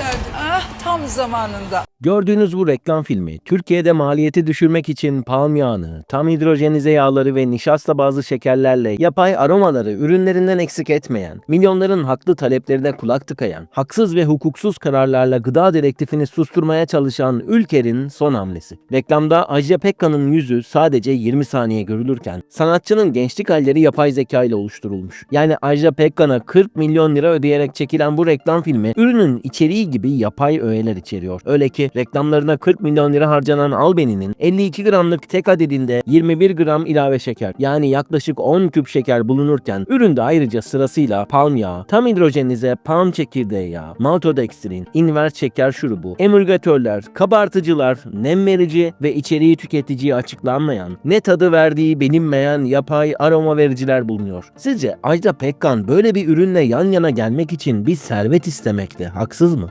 başardın. Ah tam zamanında. Gördüğünüz bu reklam filmi Türkiye'de maliyeti düşürmek için palm yağını, tam hidrojenize yağları ve nişasta bazı şekerlerle yapay aromaları ürünlerinden eksik etmeyen, milyonların haklı taleplerine kulak tıkayan, haksız ve hukuksuz kararlarla gıda direktifini susturmaya çalışan Ülker'in son hamlesi. Reklamda Ajda Pekkan'ın yüzü sadece 20 saniye görülürken sanatçının gençlik halleri yapay zeka ile oluşturulmuş. Yani Ajda Pekkan'a 40 milyon lira ödeyerek çekilen bu reklam filmi ürünün içeriği gibi yapay öğeler içeriyor. Öyle ki reklamlarına 40 milyon lira harcanan Albeni'nin 52 gramlık tek adedinde 21 gram ilave şeker yani yaklaşık 10 küp şeker bulunurken üründe ayrıca sırasıyla palm yağı, tam hidrojenize palm çekirdeği yağı, maltodextrin, invert şeker şurubu, emülgatörler, kabartıcılar, nem verici ve içeriği tüketiciye açıklanmayan, ne tadı verdiği bilinmeyen yapay aroma vericiler bulunuyor. Sizce Ajda Pekkan böyle bir ürünle yan yana gelmek için bir servet istemekte haksız mı?